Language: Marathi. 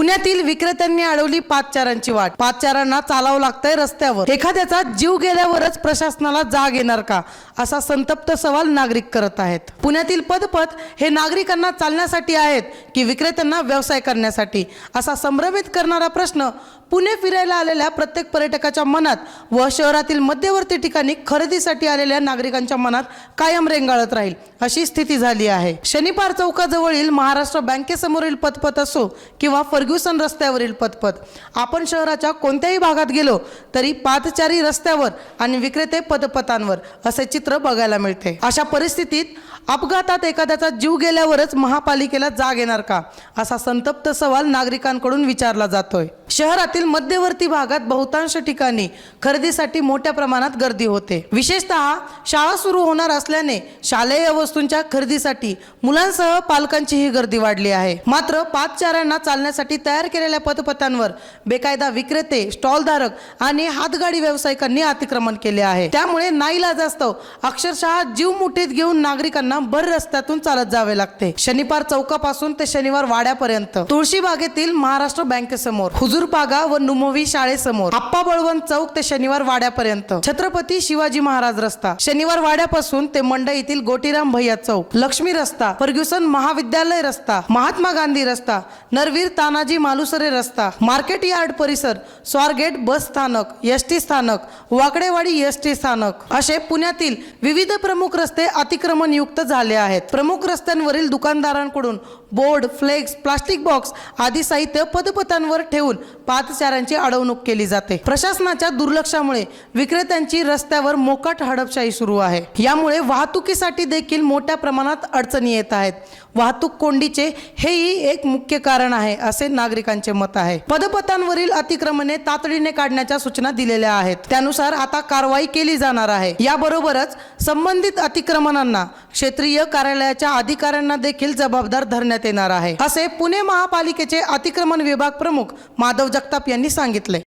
पुण्यातील विक्रेत्यांनी अडवली पादचारांची वाट. पादचारांना चालावं लागतंय रस्त्यावर. एखाद्याचा जीव गेल्यावरच प्रशासनाला जाग येणार का? असा संतप्त सवाल नागरिक करत आहेत. पुण्यातील पदपथ हे नागरिकांना चालण्यासाठी आहेत की विक्रेत्यांना व्यवसाय करण्यासाठी? असा संभ्रमित करणारा प्रश्न पुणे फिरायला आलेल्या प्रत्येक पर्यटकाच्या मनात व शहरातील मध्यवर्ती ठिकाणी खरेदीसाठी आलेल्या नागरिकांच्या मनात कायम रेंगाळत राहील अशी स्थिती झाली आहे. शनिवार चौकाजवळील महाराष्ट्र बँकेसमोरील पदपथ असो किंवा फर्ग फर्ग्युसन रस्त्यावरील पदपथ आपण शहराच्या कोणत्याही भागात गेलो तरी पादचारी रस्त्यावर आणि विक्रेते पदपथांवर असे चित्र बघायला मिळते. अशा परिस्थितीत अपघातात एखाद्याचा जीव गेल्यावरच महापालिकेला जाग येणार का? असा संतप्त सवाल नागरिकांकडून विचारला जातोय. शहरातील मध्यवर्ती भागात बहुतांश ठिकाणी खरेदीसाठी मोठ्या प्रमाणात गर्दी होते. विशेषतः शाळा सुरू होणार असल्याने शालेय वस्तूंच्या खरेदीसाठी मुलांसह पालकांची ही गर्दी वाढली आहे. मात्र पादचाऱ्यांना चालण्यासाठी तयार केलेल्या पदपथांवर बेकायदा विक्रेते स्टॉलधारक आणि हातगाडी व्यावसायिकांनी अतिक्रमण केले आहे. त्यामुळे नाईलाजास्तव अक्षरशः जीव मुठीत घेऊन नागरिकांना भर रस्त्यातून चालत जावे लागते. शनिवार चौकापासून ते शनिवार वाड्यापर्यंत. तुळशीबागेतील महाराष्ट्र बँकेसमोर. हुजूर बागा व नुमोवी शाळेसमोर आप्पा बळवंत चौक ते शनिवार वाड्यापर्यंत. छत्रपती शिवाजी महाराज रस्ता. शनिवार वाड्यापासून ते मंडईतील गोटीराम भैया चौक. लक्ष्मी रस्ता फर्ग्युसन महाविद्यालय रस्ता महात्मा गांधी रस्ता नरवीर तानाजी मालुसरे रस्ता मार्केट यार्ड परिसर स्वारगेट बस स्थानक एस टी स्थानक वाकडेवाडी एस टी स्थानक असे पुण्यातील विविध प्रमुख रस्ते अतिक्रमण युक्त झाले आहेत. प्रमुख रस्त्यांवरील दुकानदारांकडून बोर्ड फ्लेक्स प्लास्टिक बॉक्स आदी साहित्य पदपथांवर ठेवून पादचाऱ्यांची अडवणूक केली जाते. प्रशासनाच्या दुर्लक्षामुळे विक्रेत्यांची रस्त्यावर मोकाट हडपशाही सुरू आहे. यामुळे वाहतुकीसाठी देखील मोठ्या प्रमाणात अडचणी येत आहेत. वाहतूक कोंडीचे हेही एक मुख्य कारण आहे असे नागरिकांचे मत आहे. पदपथांवरील अतिक्रमणे तातडीने काढण्याच्या सूचना दिलेल्या आहेत. त्यानुसार आता कारवाई केली जाणार आहे. याबरोबरच संबंधित अतिक्रमणांना क्षेत्रीय कार्यालयाच्या अधिकाऱ्यांना देखील जबाबदार धरण्यात येणार आहे. असे पुणे महापालिकेचे अतिक्रमण विभाग प्रमुख माधव जगताप यांनी सांगितले